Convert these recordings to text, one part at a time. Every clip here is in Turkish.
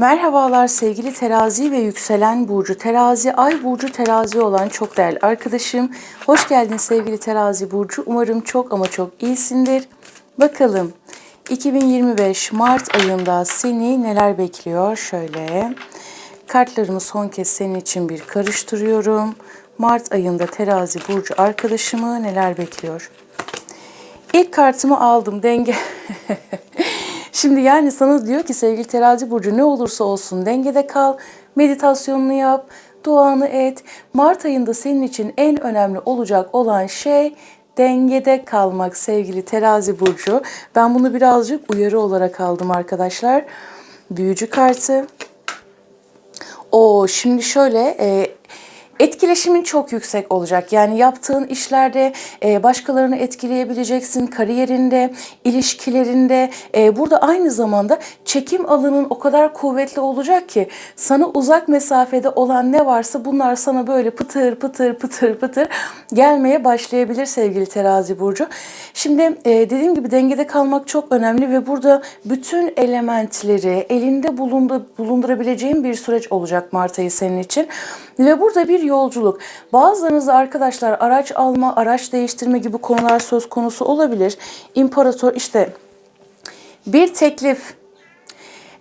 Merhabalar sevgili terazi ve yükselen burcu terazi, ay burcu terazi olan çok değerli arkadaşım. Hoş geldin sevgili terazi burcu. Umarım çok ama çok iyisindir. Bakalım 2025 Mart ayında seni neler bekliyor? Şöyle kartlarımı son kez senin için bir karıştırıyorum. Mart ayında terazi burcu arkadaşımı neler bekliyor? İlk kartımı aldım denge. Şimdi yani sana diyor ki sevgili terazi burcu ne olursa olsun dengede kal, meditasyonunu yap, duanı et. Mart ayında senin için en önemli olacak olan şey dengede kalmak sevgili terazi burcu. Ben bunu birazcık uyarı olarak aldım arkadaşlar. Büyücü kartı. O şimdi şöyle e, etkileşimin çok yüksek olacak. Yani yaptığın işlerde e, başkalarını etkileyebileceksin, kariyerinde, ilişkilerinde. E, burada aynı zamanda çekim alanın o kadar kuvvetli olacak ki sana uzak mesafede olan ne varsa bunlar sana böyle pıtır pıtır pıtır pıtır gelmeye başlayabilir sevgili terazi burcu. Şimdi e, dediğim gibi dengede kalmak çok önemli ve burada bütün elementleri elinde bulundu, bulundurabileceğin bir süreç olacak Mart ayı senin için. Ve burada bir yolculuk. Bazılarınızda arkadaşlar araç alma, araç değiştirme gibi konular söz konusu olabilir. İmparator işte bir teklif.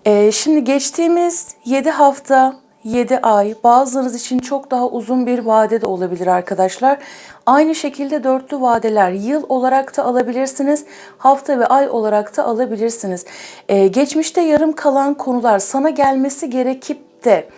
Ee, şimdi geçtiğimiz 7 hafta 7 ay bazılarınız için çok daha uzun bir vade de olabilir arkadaşlar. Aynı şekilde dörtlü vadeler yıl olarak da alabilirsiniz. Hafta ve ay olarak da alabilirsiniz. Ee, geçmişte yarım kalan konular sana gelmesi gerekip de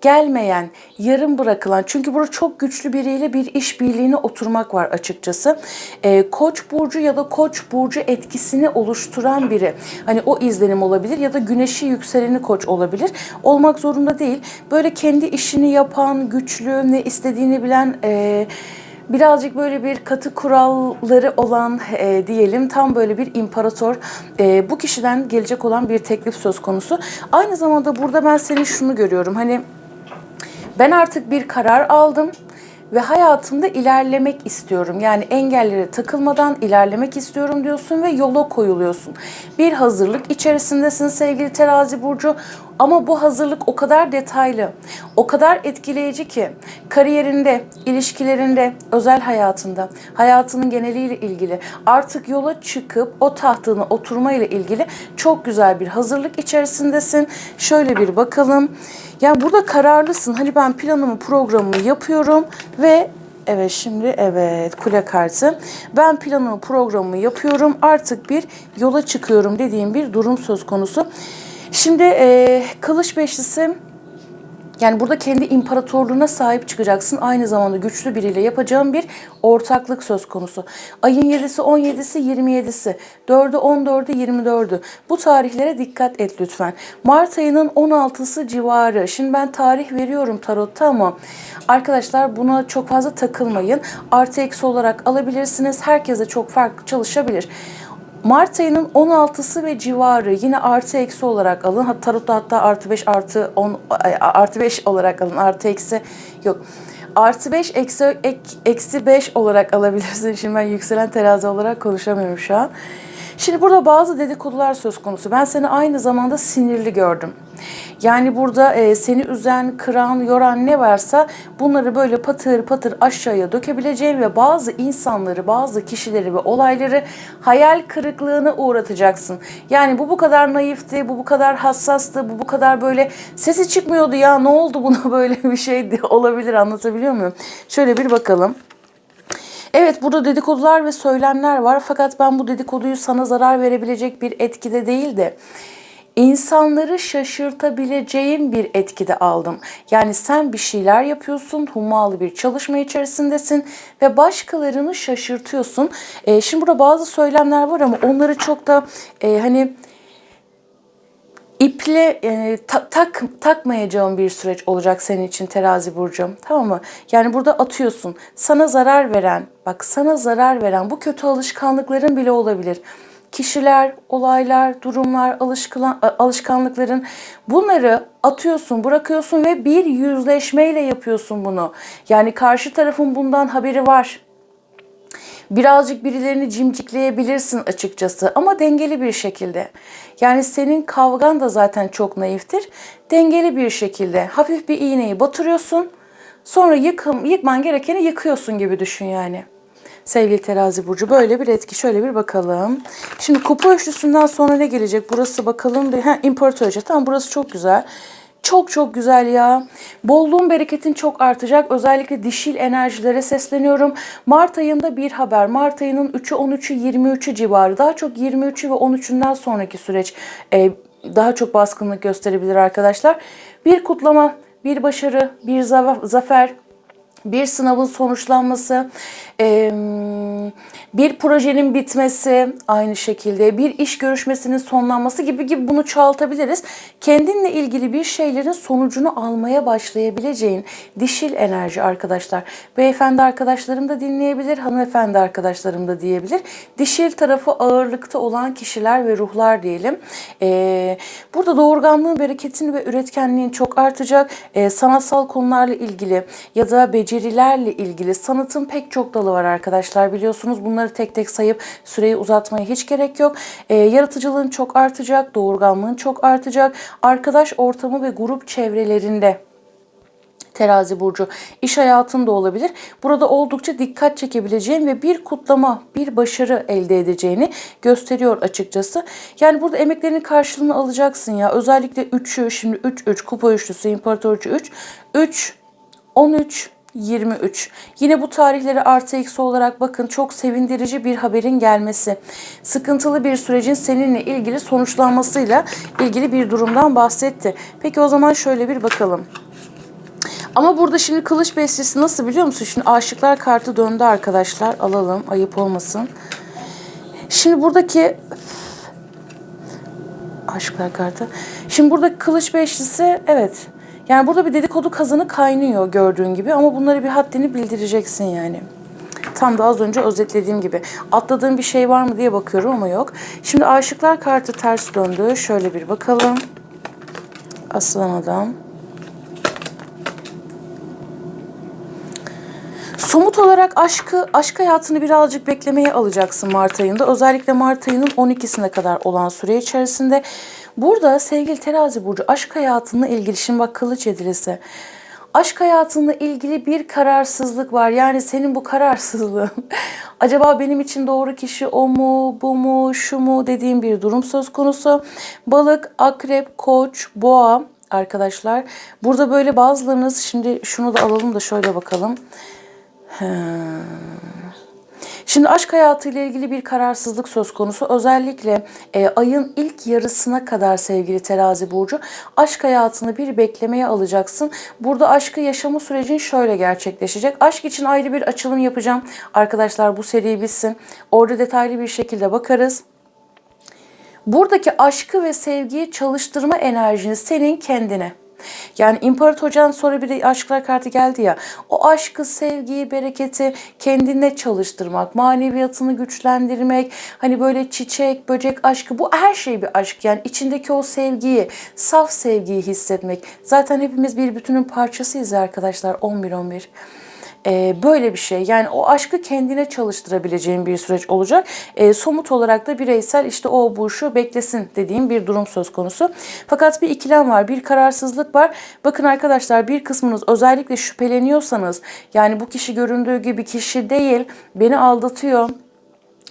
gelmeyen, yarım bırakılan çünkü burada çok güçlü biriyle bir iş birliğine oturmak var açıkçası. Ee, koç burcu ya da koç burcu etkisini oluşturan biri. Hani o izlenim olabilir ya da güneşi yükseleni koç olabilir. Olmak zorunda değil. Böyle kendi işini yapan, güçlü, ne istediğini bilen... E, birazcık böyle bir katı kuralları olan e, diyelim tam böyle bir imparator e, bu kişiden gelecek olan bir teklif söz konusu. Aynı zamanda burada ben senin şunu görüyorum hani ben artık bir karar aldım ve hayatımda ilerlemek istiyorum. Yani engellere takılmadan ilerlemek istiyorum diyorsun ve yola koyuluyorsun. Bir hazırlık içerisindesin sevgili terazi burcu. Ama bu hazırlık o kadar detaylı, o kadar etkileyici ki kariyerinde, ilişkilerinde, özel hayatında, hayatının geneliyle ilgili artık yola çıkıp o tahtına oturma ile ilgili çok güzel bir hazırlık içerisindesin. Şöyle bir bakalım. Yani burada kararlısın. Hani ben planımı, programımı yapıyorum ve Evet şimdi evet kule kartı. Ben planımı, programımı yapıyorum. Artık bir yola çıkıyorum dediğim bir durum söz konusu. Şimdi e, kılıç beşlisi yani burada kendi imparatorluğuna sahip çıkacaksın. Aynı zamanda güçlü biriyle yapacağın bir ortaklık söz konusu. Ayın 7'si, 17'si, 27'si, 4'ü, 14'ü, 24'ü. Bu tarihlere dikkat et lütfen. Mart ayının 16'sı civarı. Şimdi ben tarih veriyorum tarotta ama arkadaşlar buna çok fazla takılmayın. Artı eksi olarak alabilirsiniz. Herkese çok farklı çalışabilir. Mart ayının 16'sı ve civarı yine artı eksi olarak alın. Tarotta hatta artı 5 artı 10 artı 5 olarak alın. Artı eksi yok. Artı 5 eksi, ek, eksi 5 olarak alabilirsin. Şimdi ben yükselen terazi olarak konuşamıyorum şu an. Şimdi burada bazı dedikodular söz konusu. Ben seni aynı zamanda sinirli gördüm. Yani burada e, seni üzen, kıran, yoran ne varsa bunları böyle patır patır aşağıya dökebileceğin ve bazı insanları, bazı kişileri ve olayları hayal kırıklığına uğratacaksın. Yani bu bu kadar naifti, bu bu kadar hassastı, bu bu kadar böyle sesi çıkmıyordu ya ne oldu buna böyle bir şey olabilir anlatabiliyor muyum? Şöyle bir bakalım. Evet burada dedikodular ve söylemler var fakat ben bu dedikoduyu sana zarar verebilecek bir etkide değil de insanları şaşırtabileceğim bir etkide aldım. Yani sen bir şeyler yapıyorsun, hummalı bir çalışma içerisindesin ve başkalarını şaşırtıyorsun. E, şimdi burada bazı söylemler var ama onları çok da e, hani iple e, ta, tak takmayacağım bir süreç olacak senin için terazi burcu. Tamam mı? Yani burada atıyorsun. Sana zarar veren, bak sana zarar veren bu kötü alışkanlıkların bile olabilir. Kişiler, olaylar, durumlar, alışkan, alışkanlıkların bunları atıyorsun, bırakıyorsun ve bir yüzleşmeyle yapıyorsun bunu. Yani karşı tarafın bundan haberi var Birazcık birilerini cimcikleyebilirsin açıkçası ama dengeli bir şekilde. Yani senin kavgan da zaten çok naiftir. Dengeli bir şekilde hafif bir iğneyi batırıyorsun. Sonra yıkım, yıkman gerekeni yıkıyorsun gibi düşün yani. Sevgili terazi burcu böyle bir etki. Şöyle bir bakalım. Şimdi kupa üçlüsünden sonra ne gelecek? Burası bakalım. Bir, ha, imparatoriçe. Tamam burası çok güzel. Çok çok güzel ya. Bolluğun bereketin çok artacak. Özellikle dişil enerjilere sesleniyorum. Mart ayında bir haber. Mart ayının 3'ü 13'ü 23'ü civarı. Daha çok 23'ü ve 13'ünden sonraki süreç e, daha çok baskınlık gösterebilir arkadaşlar. Bir kutlama, bir başarı, bir za- zafer, bir sınavın sonuçlanması, bir projenin bitmesi aynı şekilde, bir iş görüşmesinin sonlanması gibi gibi bunu çoğaltabiliriz. Kendinle ilgili bir şeylerin sonucunu almaya başlayabileceğin dişil enerji arkadaşlar. Beyefendi arkadaşlarım da dinleyebilir, hanımefendi arkadaşlarım da diyebilir. Dişil tarafı ağırlıkta olan kişiler ve ruhlar diyelim. Eee, burada doğurganlığın, bereketin ve üretkenliğin çok artacak. Eee, sanatsal konularla ilgili ya da becerilerle ilgili sanatın pek çok dalı var arkadaşlar biliyorsunuz. Bunları tek tek sayıp süreyi uzatmaya hiç gerek yok. Eee, yaratıcılığın çok artacak, doğurganlığın çok artacak. Arkadaş ortamı ve grup çevrelerinde Terazi burcu iş hayatında olabilir. Burada oldukça dikkat çekebileceğin ve bir kutlama, bir başarı elde edeceğini gösteriyor açıkçası. Yani burada emeklerinin karşılığını alacaksın ya. Özellikle 3'ü şimdi 3 3 kupa üçlüsü imparatorcu 3 3 13 23. Yine bu tarihleri artı eksi olarak bakın çok sevindirici bir haberin gelmesi. Sıkıntılı bir sürecin seninle ilgili sonuçlanmasıyla ilgili bir durumdan bahsetti. Peki o zaman şöyle bir bakalım. Ama burada şimdi kılıç beşlisi nasıl biliyor musun? Şimdi aşıklar kartı döndü arkadaşlar. Alalım ayıp olmasın. Şimdi buradaki aşıklar kartı. Şimdi burada kılıç beşlisi evet. Yani burada bir dedikodu kazanı kaynıyor gördüğün gibi ama bunları bir haddini bildireceksin yani. Tam da az önce özetlediğim gibi. Atladığım bir şey var mı diye bakıyorum ama yok. Şimdi aşıklar kartı ters döndü. Şöyle bir bakalım. Aslan adam. Somut olarak aşkı, aşk hayatını birazcık beklemeye alacaksın Mart ayında. Özellikle Mart ayının 12'sine kadar olan süre içerisinde. Burada sevgili terazi burcu aşk hayatınla ilgili, şimdi bak kılıç edilisi. Aşk hayatınla ilgili bir kararsızlık var. Yani senin bu kararsızlığın acaba benim için doğru kişi o mu, bu mu, şu mu dediğim bir durum söz konusu. Balık, akrep, koç, boğa arkadaşlar. Burada böyle bazılarınız şimdi şunu da alalım da şöyle bakalım. Şimdi aşk hayatıyla ilgili bir kararsızlık söz konusu. Özellikle e, ayın ilk yarısına kadar sevgili terazi burcu aşk hayatını bir beklemeye alacaksın. Burada aşkı yaşama sürecin şöyle gerçekleşecek. Aşk için ayrı bir açılım yapacağım. Arkadaşlar bu seri bitsin. Orada detaylı bir şekilde bakarız. Buradaki aşkı ve sevgiyi çalıştırma enerjini senin kendine. Yani imparatorcan sonra bir de aşklar kartı geldi ya. O aşkı, sevgiyi, bereketi kendine çalıştırmak, maneviyatını güçlendirmek, hani böyle çiçek, böcek aşkı bu her şey bir aşk. Yani içindeki o sevgiyi, saf sevgiyi hissetmek. Zaten hepimiz bir bütünün parçasıyız arkadaşlar 11-11. Ee, böyle bir şey. Yani o aşkı kendine çalıştırabileceğin bir süreç olacak. Ee, somut olarak da bireysel işte o bu şu beklesin dediğim bir durum söz konusu. Fakat bir ikilem var, bir kararsızlık var. Bakın arkadaşlar bir kısmınız özellikle şüpheleniyorsanız yani bu kişi göründüğü gibi kişi değil, beni aldatıyor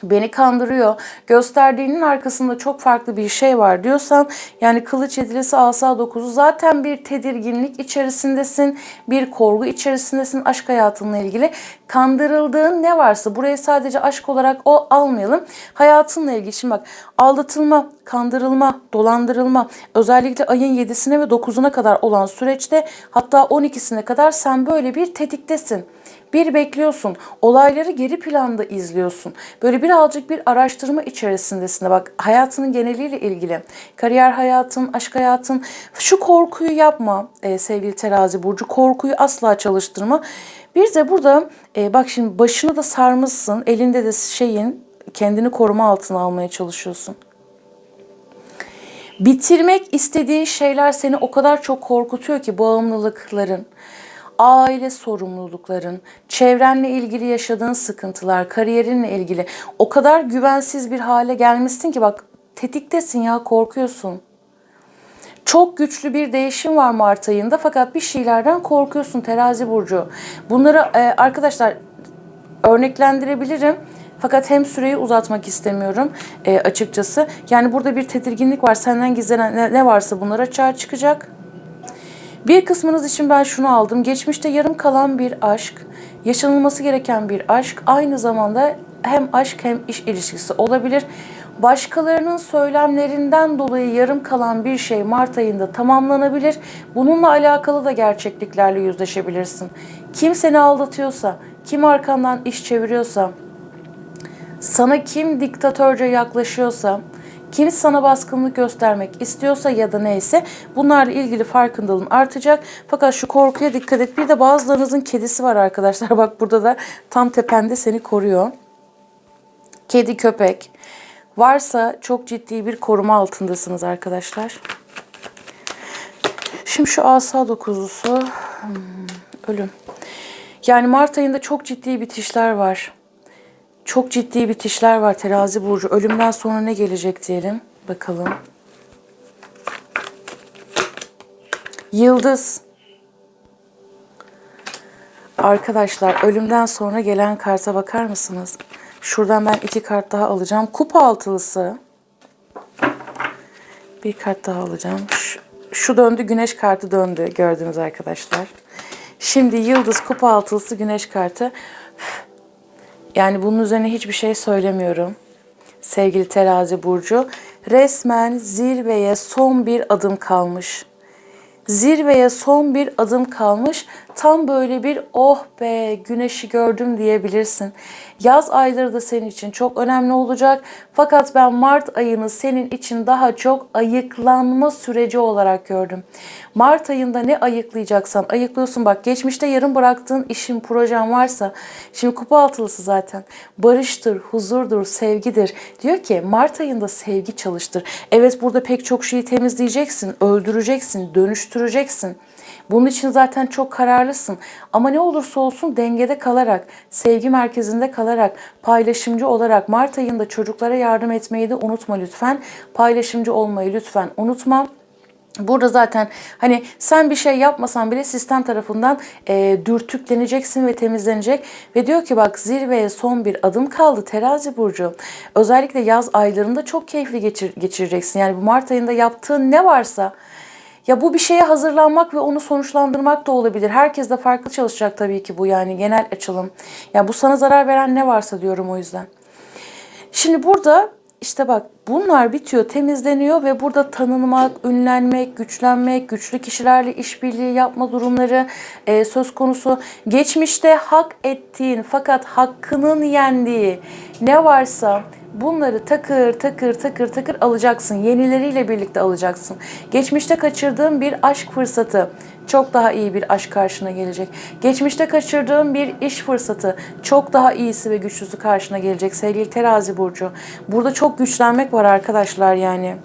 beni kandırıyor, gösterdiğinin arkasında çok farklı bir şey var diyorsan yani kılıç yedilisi asa dokuzu zaten bir tedirginlik içerisindesin, bir korku içerisindesin aşk hayatınla ilgili. Kandırıldığın ne varsa buraya sadece aşk olarak o almayalım. Hayatınla ilgili şimdi bak aldatılma, kandırılma, dolandırılma özellikle ayın 7'sine ve 9'una kadar olan süreçte hatta 12'sine kadar sen böyle bir tetiktesin. Bir bekliyorsun. Olayları geri planda izliyorsun. Böyle birazcık bir araştırma içerisindesin. Bak hayatının geneliyle ilgili. Kariyer hayatın, aşk hayatın. Şu korkuyu yapma e, sevgili terazi burcu. Korkuyu asla çalıştırma. Bir de burada e, bak şimdi başını da sarmışsın. Elinde de şeyin kendini koruma altına almaya çalışıyorsun. Bitirmek istediğin şeyler seni o kadar çok korkutuyor ki bağımlılıkların, aile sorumlulukların, çevrenle ilgili yaşadığın sıkıntılar, kariyerinle ilgili o kadar güvensiz bir hale gelmişsin ki bak tetiktesin ya korkuyorsun. Çok güçlü bir değişim var Mart ayında fakat bir şeylerden korkuyorsun terazi burcu. Bunları e, arkadaşlar örneklendirebilirim. Fakat hem süreyi uzatmak istemiyorum e, açıkçası. Yani burada bir tedirginlik var. Senden gizlenen ne, ne varsa bunlar açığa çıkacak. Bir kısmınız için ben şunu aldım. Geçmişte yarım kalan bir aşk, yaşanılması gereken bir aşk, aynı zamanda hem aşk hem iş ilişkisi olabilir. Başkalarının söylemlerinden dolayı yarım kalan bir şey Mart ayında tamamlanabilir. Bununla alakalı da gerçekliklerle yüzleşebilirsin. Kim seni aldatıyorsa, kim arkandan iş çeviriyorsa, sana kim diktatörce yaklaşıyorsa, kim sana baskınlık göstermek istiyorsa ya da neyse bunlarla ilgili farkındalığın artacak. Fakat şu korkuya dikkat et. Bir de bazılarınızın kedisi var arkadaşlar. Bak burada da tam tepende seni koruyor. Kedi, köpek. Varsa çok ciddi bir koruma altındasınız arkadaşlar. Şimdi şu asa dokuzlusu. Hmm, ölüm. Yani Mart ayında çok ciddi bitişler var. Çok ciddi bitişler var terazi burcu. Ölümden sonra ne gelecek diyelim. Bakalım. Yıldız. Arkadaşlar ölümden sonra gelen karta bakar mısınız? Şuradan ben iki kart daha alacağım. Kupa altılısı. Bir kart daha alacağım. Şu, şu döndü güneş kartı döndü gördünüz arkadaşlar. Şimdi yıldız kupa altılısı güneş kartı. Yani bunun üzerine hiçbir şey söylemiyorum. Sevgili terazi burcu, resmen zirveye son bir adım kalmış. Zirveye son bir adım kalmış. Tam böyle bir oh be güneşi gördüm diyebilirsin. Yaz ayları da senin için çok önemli olacak. Fakat ben Mart ayını senin için daha çok ayıklanma süreci olarak gördüm. Mart ayında ne ayıklayacaksan ayıklıyorsun. Bak geçmişte yarım bıraktığın işin, projen varsa şimdi kupa altılısı zaten. Barıştır, huzurdur, sevgidir. Diyor ki Mart ayında sevgi çalıştır. Evet burada pek çok şeyi temizleyeceksin, öldüreceksin, dönüştüreceksin. Bunun için zaten çok kararlısın. Ama ne olursa olsun dengede kalarak, sevgi merkezinde kalarak, paylaşımcı olarak Mart ayında çocuklara yardım etmeyi de unutma lütfen. Paylaşımcı olmayı lütfen unutma. Burada zaten hani sen bir şey yapmasan bile sistem tarafından e, dürtükleneceksin ve temizlenecek. Ve diyor ki bak zirveye son bir adım kaldı terazi burcu. Özellikle yaz aylarında çok keyifli geçir, geçireceksin. Yani bu Mart ayında yaptığın ne varsa ya bu bir şeye hazırlanmak ve onu sonuçlandırmak da olabilir. Herkes de farklı çalışacak tabii ki bu yani genel açılım. Yani bu sana zarar veren ne varsa diyorum o yüzden. Şimdi burada işte bak bunlar bitiyor, temizleniyor ve burada tanınmak, ünlenmek, güçlenmek, güçlü kişilerle işbirliği yapma durumları e, söz konusu. Geçmişte hak ettiğin fakat hakkının yendiği ne varsa bunları takır takır takır takır alacaksın. Yenileriyle birlikte alacaksın. Geçmişte kaçırdığın bir aşk fırsatı çok daha iyi bir aşk karşına gelecek. Geçmişte kaçırdığın bir iş fırsatı çok daha iyisi ve güçlüsü karşına gelecek sevgili terazi burcu. Burada çok güçlenmek var arkadaşlar yani.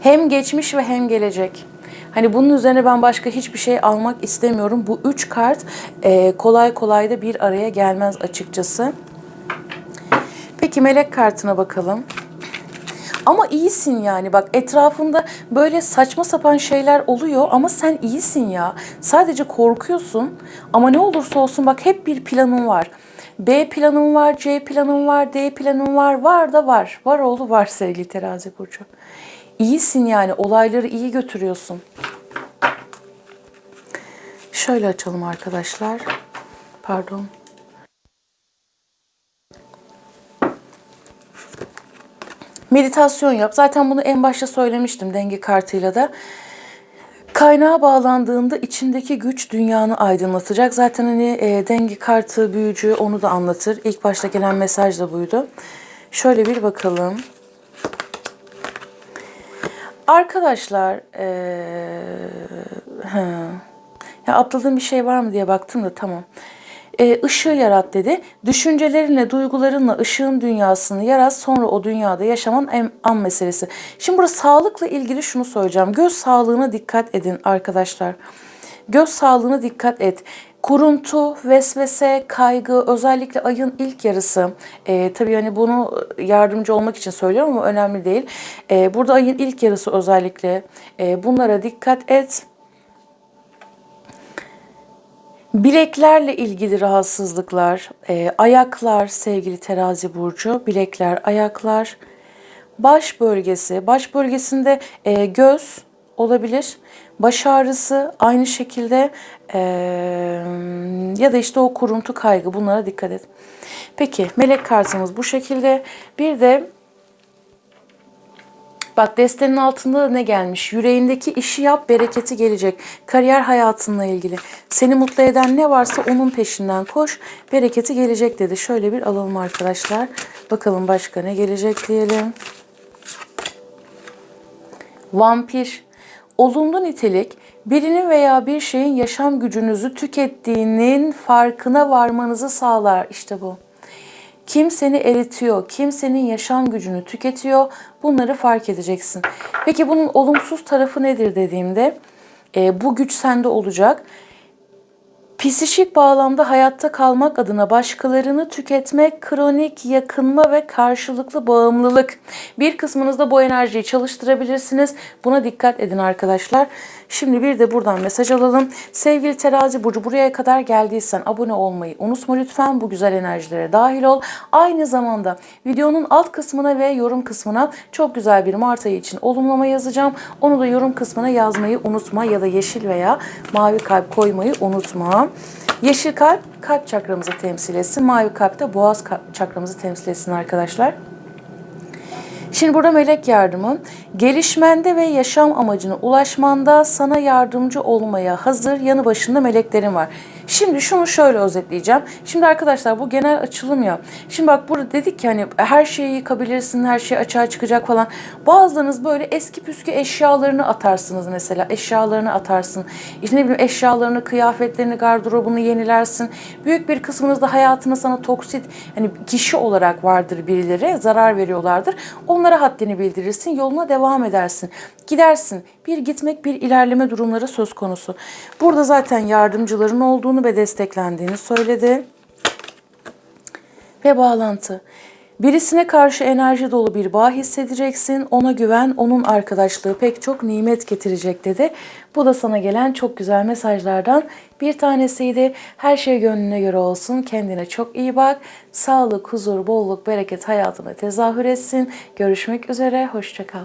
Hem geçmiş ve hem gelecek. Hani bunun üzerine ben başka hiçbir şey almak istemiyorum. Bu üç kart e, kolay kolay da bir araya gelmez açıkçası. Peki melek kartına bakalım. Ama iyisin yani bak etrafında böyle saçma sapan şeyler oluyor ama sen iyisin ya. Sadece korkuyorsun ama ne olursa olsun bak hep bir planın var. B planım var, C planım var, D planım var. Var da var. Var oldu var sevgili terazi burcu. İyisin yani olayları iyi götürüyorsun. Şöyle açalım arkadaşlar. Pardon. Meditasyon yap. Zaten bunu en başta söylemiştim denge kartıyla da. Kaynağa bağlandığında içindeki güç dünyanı aydınlatacak. Zaten hani e, denge kartı, büyücü onu da anlatır. İlk başta gelen mesaj da buydu. Şöyle bir bakalım. Arkadaşlar, ee, he. ya atladığım bir şey var mı diye baktım da tamam e, ışığı yarat dedi. Düşüncelerinle, duygularınla ışığın dünyasını yarat. Sonra o dünyada yaşaman en an meselesi. Şimdi burada sağlıkla ilgili şunu söyleyeceğim. Göz sağlığına dikkat edin arkadaşlar. Göz sağlığına dikkat et. Kuruntu, vesvese, kaygı, özellikle ayın ilk yarısı. E, tabii hani bunu yardımcı olmak için söylüyorum ama önemli değil. E, burada ayın ilk yarısı özellikle. E, bunlara dikkat et. Bileklerle ilgili rahatsızlıklar, e, ayaklar sevgili terazi burcu, bilekler, ayaklar, baş bölgesi, baş bölgesinde e, göz olabilir, baş ağrısı aynı şekilde e, ya da işte o kuruntu kaygı bunlara dikkat et. Peki melek kartımız bu şekilde. Bir de Bak destenin altında da ne gelmiş? Yüreğindeki işi yap, bereketi gelecek. Kariyer hayatınla ilgili. Seni mutlu eden ne varsa onun peşinden koş, bereketi gelecek dedi. Şöyle bir alalım arkadaşlar. Bakalım başka ne gelecek diyelim. Vampir. Olumlu nitelik birinin veya bir şeyin yaşam gücünüzü tükettiğinin farkına varmanızı sağlar. İşte bu. Kim seni eritiyor, kim senin yaşam gücünü tüketiyor bunları fark edeceksin. Peki bunun olumsuz tarafı nedir dediğimde e, bu güç sende olacak. Psişik bağlamda hayatta kalmak adına başkalarını tüketmek, kronik yakınma ve karşılıklı bağımlılık. Bir kısmınızda bu enerjiyi çalıştırabilirsiniz. Buna dikkat edin arkadaşlar. Şimdi bir de buradan mesaj alalım. Sevgili terazi burcu buraya kadar geldiysen abone olmayı unutma lütfen. Bu güzel enerjilere dahil ol. Aynı zamanda videonun alt kısmına ve yorum kısmına çok güzel bir Mart ayı için olumlama yazacağım. Onu da yorum kısmına yazmayı unutma ya da yeşil veya mavi kalp koymayı unutma. Yeşil kalp kalp çakramızı temsil etsin. Mavi kalp de boğaz çakramızı temsil etsin arkadaşlar. Şimdi burada melek yardımı gelişmende ve yaşam amacına ulaşmanda sana yardımcı olmaya hazır yanı başında meleklerin var. Şimdi şunu şöyle özetleyeceğim. Şimdi arkadaşlar bu genel açılım ya. Şimdi bak burada dedik ki hani her şeyi yıkabilirsin, her şey açığa çıkacak falan. Bazılarınız böyle eski püskü eşyalarını atarsınız mesela. Eşyalarını atarsın. İşte ne bileyim eşyalarını, kıyafetlerini, gardırobunu yenilersin. Büyük bir kısmınız da hayatına sana toksit hani kişi olarak vardır birileri. Zarar veriyorlardır. Onlara haddini bildirirsin. Yoluna devam edersin. Gidersin. Bir gitmek, bir ilerleme durumları söz konusu. Burada zaten yardımcıların olduğunu ve desteklendiğini söyledi. Ve bağlantı. Birisine karşı enerji dolu bir bağ hissedeceksin. Ona güven, onun arkadaşlığı pek çok nimet getirecek dedi. Bu da sana gelen çok güzel mesajlardan bir tanesiydi. Her şey gönlüne göre olsun. Kendine çok iyi bak. Sağlık, huzur, bolluk, bereket hayatına tezahür etsin. Görüşmek üzere. Hoşçakal.